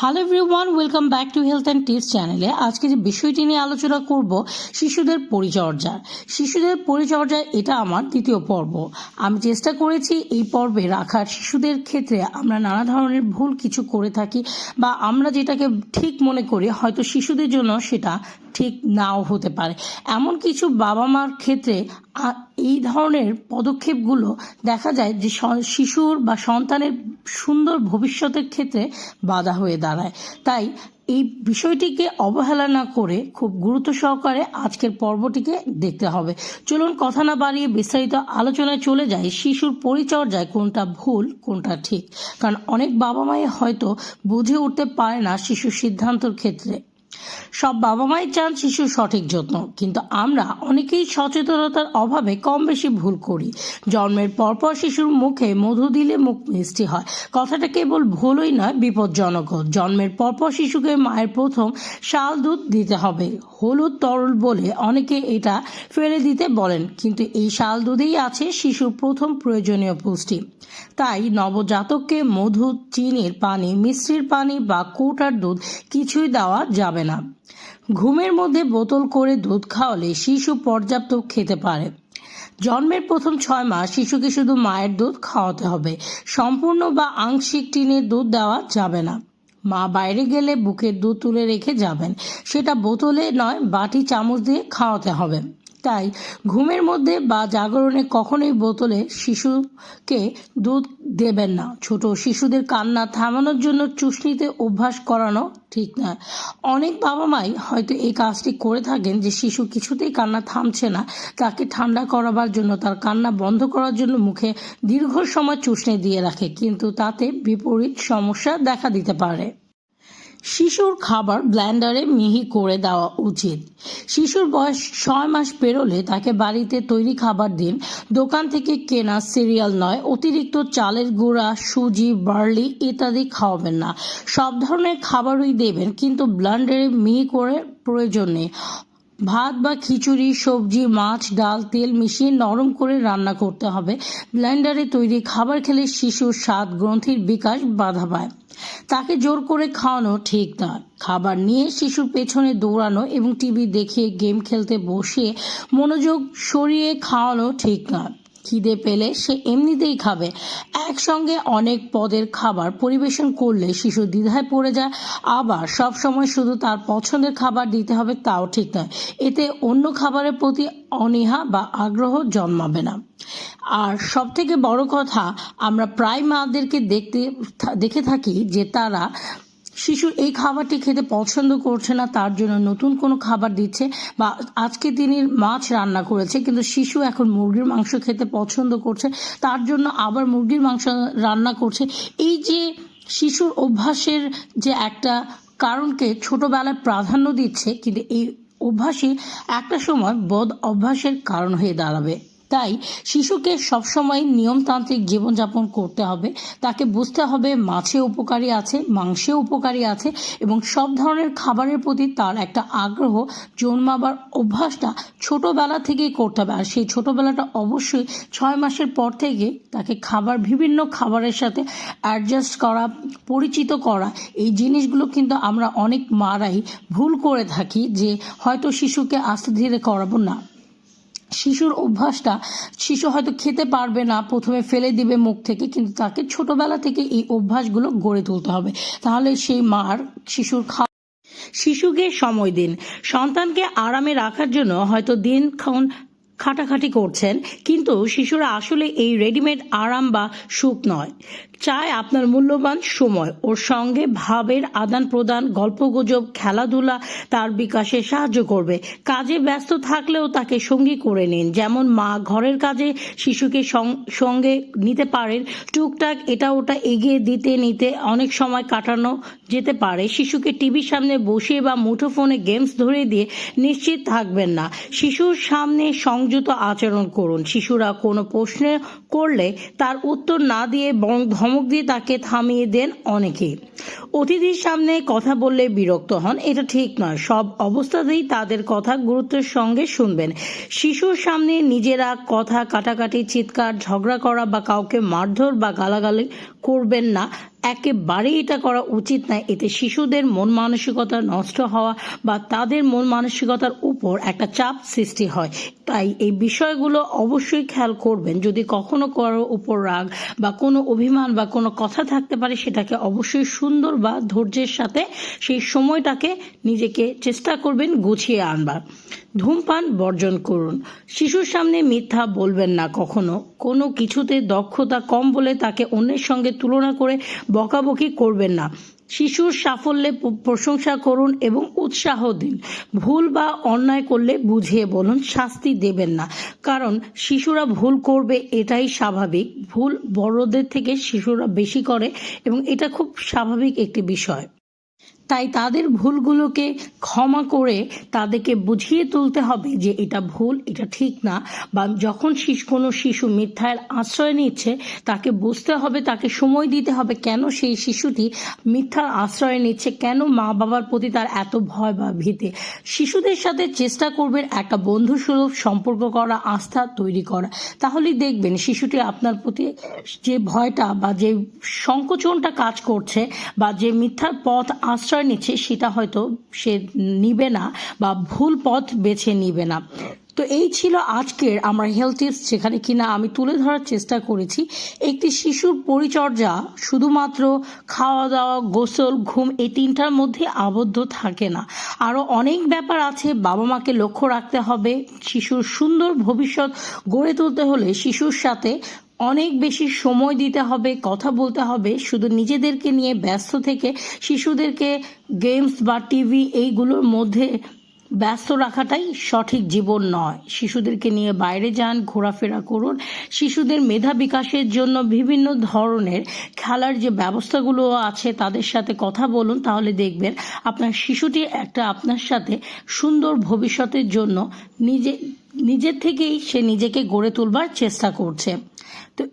Hello everyone welcome back to health and tips চ্যানেলে আজকে যে বিষয়টি নিয়ে আলোচনা করব, শিশুদের পরিচর্যা। শিশুদের পরিচর্যা, এটা আমার দ্বিতীয় পর্ব। আমি চেষ্টা করেছি এই পর্বে রাখার শিশুদের ক্ষেত্রে আমরা নানা ধরনের ভুল কিছু করে থাকি বা আমরা যেটাকে ঠিক মনে করি, হয়তো শিশুদের জন্য সেটা ঠিক নাও হতে পারে। এমন কিছু বাবা মার ক্ষেত্রে এই ধরনের পদক্ষেপগুলো দেখা যায় যে শিশুর বা সন্তানের সুন্দর ভবিষ্যতের ক্ষেত্রে বাধা হয়ে দাঁড়ায়। তাই এই বিষয়টিকে অবহেলা না করে খুব গুরুত্ব সহকারে আজকের পর্বটিকে দেখতে হবে। চলুন কথা না বাড়িয়ে বিস্তারিত আলোচনায় চলে যাই। শিশুর পরিচর্যায় কোনটা ভুল, কোনটা ঠিক? কারণ অনেক বাবা মাই হয়তো বুঝে উঠতে পারে না শিশুর সিদ্ধান্তর ক্ষেত্রে। সব বাবা মাই চান শিশুর সঠিক যত্ন, কিন্তু আমরা অনেকেই সচেতনতার অভাবে কম বেশি ভুল করি। জন্মের পরপর শিশুর মুখে মধু দিলে মুখ মিষ্টি হয়। কথাটা কেবল ভুলই নয়, বিপজ্জনকও। জন্মের পরপর শিশুকে মায়ের প্রথম শাল দুধ দিতে হবে। হলুদ তরল বলে অনেকে এটা ফেলে দিতে বলেন, কিন্তু এই শাল দুধেই আছে শিশুর প্রথম প্রয়োজনীয় পুষ্টি। তাই নবজাতককে মধু, চিনির পানি, মিষ্টির পানি বা কৌটার দুধ কিছুই দেওয়া যাবে না ঘুমের মধ্যে বোতল করে দুধ খাওয়ালে শিশু পর্যাপ্ত খেতে পারে। জন্মের প্রথম ছয় মাস শিশুকে শুধু মায়ের দুধ খাওয়াতে হবে। সম্পূর্ণ বা আংশিক টিনের দুধ দেওয়া যাবে না। মা বাইরে গেলে বুকের দুধ তুলে রেখে যাবেন। সেটা বোতলে নয়, বাটি চামচ দিয়ে খাওয়াতে হবে। তাই ঘুমের মধ্যে বা জাগরণে কখনোই বোতলে শিশুকে দুধ দেবেন না। ছোট শিশুদের কান্না থামানোর জন্য চুষনিতে অভ্যাস করানো ঠিক না অনেক বাবা মাই হয়তো এই কাজটি করে থাকেন যে শিশু কিছুতেই কান্না থামছে না, তাকে ঠান্ডা করাবার জন্য, তার কান্না বন্ধ করার জন্য মুখে দীর্ঘ সময় চুষনি দিয়ে রাখে, কিন্তু তাতে বিপরীত সমস্যা দেখা দিতে পারে। শিশুর খাবার ব্লেন্ডারে মিহি করে দেওয়া উচিত। শিশুর বয়স ছয় মাস পেরোলে তাকে বাড়িতে তৈরি খাবার দিন। দোকান থেকে কেনা সিরিয়াল নয়, অতিরিক্ত চালের গুঁড়া, সুজি, বার্লি ইত্যাদি খাওয়াবেন না। সব ধরনের খাবারই দেবেন, কিন্তু ব্লেন্ডারে মিহি করে প্রয়োজন নেই। ভাত বা খিচুড়ি, সবজি, মাছ, ডাল, তেল মিশিয়ে নরম করে রান্না করতে হবে। ব্লেন্ডারে তৈরি খাবার খেলে শিশুর স্বাদ, গ্রন্থির বিকাশ বাধা পায়। তাকে জোর করে খাওয়ানো ঠিক নয়। খাবার নিয়ে শিশুর পেছনে দৌড়ানো এবং টিভি দেখিয়ে গেম খেলতে বসিয়ে মনোযোগ সরিয়ে খাওয়ানো ঠিক নয়। খিদে পেলে সে এমনিতেই খাবে। একসঙ্গে অনেক পদের খাবার পরিবেশন করলে শিশু দ্বিধায় পড়ে যায়। আবার সব সময় শুধু তার পছন্দের খাবার দিতে হবে তাও ঠিক নয়। এতে অন্য খাবারের প্রতি অনীহা বা আগ্রহ জন্মাবে না। আর সব থেকে বড় কথা, আমরা প্রায় মাদেরকে দেখতে দেখে থাকি যে তারা শিশুর এই খাবারটি খেতে পছন্দ করছে না, তার জন্য নতুন কোনো খাবার দিচ্ছে বা আজকে তিনি মাছ রান্না করেছে, কিন্তু শিশু এখন মুরগির মাংস খেতে পছন্দ করছে, তার জন্য আবার মুরগির মাংস রান্না করছে। এই যে শিশুর অভ্যাসের যে একটা কারণকে ছোটবেলায় প্রাধান্য দিচ্ছে, কিন্তু এই অভ্যাসই একটা সময় বদ অভ্যাসের কারণ হয়ে দাঁড়াবে। তাই শিশুকে সবসময় নিয়মতান্ত্রিক জীবনযাপন করতে হবে। তাকে বুঝতে হবে মাছে উপকারী আছে মাংসে উপকারী আছে এবং সব ধরনের খাবারের প্রতি তার একটা আগ্রহ জন্মাবার অভ্যাসটা ছোটবেলা থেকেই করতে হবে। আর সেই ছোটবেলাটা অবশ্যই ছয় মাসের পর থেকে তাকে খাবার, বিভিন্ন খাবারের সাথে অ্যাডজাস্ট করা, পরিচিত করা, এই জিনিসগুলো কিন্তু আমরা অনেক মারাই ভুল করে থাকি যে হয়তো শিশুকে আস্তে ধীরে করাবো না। শিশুর অভ্যাসটা, শিশু হয়তো খেতে পারবে না, প্রথমে ফেলে দিবে মুখ থেকে, কিন্তু তাকে ছোটবেলা থেকে এই অভ্যাসগুলো গড়ে তুলতে হবে। তাহলে সেই মার শিশুর খা শিশুকে সময় দিন। সন্তানকে আরামে রাখার জন্য হয়তো দিনক্ষণ খাটাখাটি করছেন, কিন্তু শিশুরা আসলে এই রেডিমেড আরাম বা সুখ নয়। চায় আপনার মূল্যবান সময় ওর সঙ্গে ভাবের আদান প্রদান গল্পগুজব খেলাধুলা তার বিকাশে সাহায্য করবে। কাজে ব্যস্ত থাকলেও তাকে সঙ্গী করে নিন। যেমন মা ঘরের কাজে শিশুকে সঙ্গে নিতে পারেন। টুকটাক এটা ওটা এগিয়ে দিতে নিতে অনেক সময় কাটানো যেতে পারে। শিশুকে টিভির সামনে বসে বা মুঠোফোনে গেমস ধরে দিয়ে নিশ্চিত থাকবেন না। শিশুর সামনে সংযত আচরণ করুন। শিশুরা কোনো প্রশ্ন করলে তার উত্তর না দিয়ে বরং ধমক দিয়ে তাকে থামিয়ে দেন অনেকে। অতিথির সামনে কথা বললে বিরক্ত হন। এটা ঠিক নয়। সব অবস্থাতেই তাদের কথা গুরুত্বের সঙ্গে শুনবেন। শিশুর সামনে নিজেরা কথা কাটাকাটি, চিৎকার, ঝগড়া করা বা কাউকে মারধর বা গালাগালি করবেন না। একেবারেই এটা করা উচিত নয়। এতে শিশুদের মন মানসিকতা নষ্ট হওয়া বা তাদের মন মানসিকতার উপর একটা চাপ সৃষ্টি হয়। তাই এই বিষয়গুলো অবশ্যই খেয়াল করবেন। যদি কখনো কারও উপর রাগ বা কোনো অভিমান বা কোনো কথা থাকতে পারে, সেটাকে অবশ্যই সুন্দর বা ধৈর্যের সাথে সেই সময়টাকে নিজেকে চেষ্টা করবেন গুছিয়ে আনবার। ধূমপান বর্জন করুন। শিশুর সামনে মিথ্যা বলবেন না কখনো। কোনো কিছুতে দক্ষতা কম বলে তাকে অন্যের সঙ্গে তুলনা করে বকাবকি করবেন না। শিশুর সাফল্যে প্রশংসা করুন এবং উৎসাহ দিন। ভুল বা অন্যায় করলে বুঝিয়ে বলুন, শাস্তি দেবেন না। কারণ শিশুরা ভুল করবে এটাই স্বাভাবিক। ভুল বড়দের থেকে শিশুরা বেশি করে এবং এটা খুব স্বাভাবিক একটি বিষয়। তাই তাদের ভুলগুলোকে ক্ষমা করে তাদেরকে বুঝিয়ে তুলতে হবে যে এটা ভুল, এটা ঠিক না। বা যখন শিশু, কোনো শিশু মিথ্যার আশ্রয় নিচ্ছে, তাকে বুঝতে হবে, তাকে সময় দিতে হবে কেন সেই শিশুটি মিথ্যার আশ্রয় নিচ্ছে, কেন মা বাবার প্রতি তার এত ভয় বা ভীতি। শিশুদের সাথে চেষ্টা করবেন একটা বন্ধুসুলভ সম্পর্ক করা, আস্থা তৈরি করা। তাহলেই দেখবেন শিশুটি আপনার প্রতি যে ভয়টা বা যে সংকোচনটা কাজ করছে বা যে মিথ্যার পথ আশ্রয় নিচ্ছে, সেটা হয়তো সে নিবে না বা ভুল পথ বেছে নিবে না। তো এই ছিল আজকের আমার হেলথ টিপস যেখানে কিনা আমি তুলে ধরার চেষ্টা করেছি। একটি শিশুর পরিচর্যা শুধুমাত্র খাওয়া দাওয়া গোসল, ঘুম, এই তিনটার মধ্যে আবদ্ধ থাকে না। আরও অনেক ব্যাপার আছে, বাবা মাকে লক্ষ্য রাখতে হবে। শিশুর সুন্দর ভবিষ্যৎ গড়ে তুলতে হলে শিশুর সাথে অনেক বেশি সময় দিতে হবে, কথা বলতে হবে। শুধু নিজেদেরকে নিয়ে ব্যস্ত থেকে শিশুদেরকে গেমস বা টিভি এইগুলোর মধ্যে ব্যস্ত রাখাটাই সঠিক জীবন নয়। শিশুদেরকে নিয়ে বাইরে যান, ঘোরাফেরা করুন। শিশুদের মেধা বিকাশের জন্য বিভিন্ন ধরনের খেলার যে ব্যবস্থাগুলো আছে তাদের সাথে কথা বলুন, তাহলে দেখবেন আপনার শিশুটি একটা আপনার সাথে সুন্দর ভবিষ্যতের জন্য নিজে, নিজের থেকেই সে নিজেকে গড়ে তুলবার চেষ্টা করছে। 对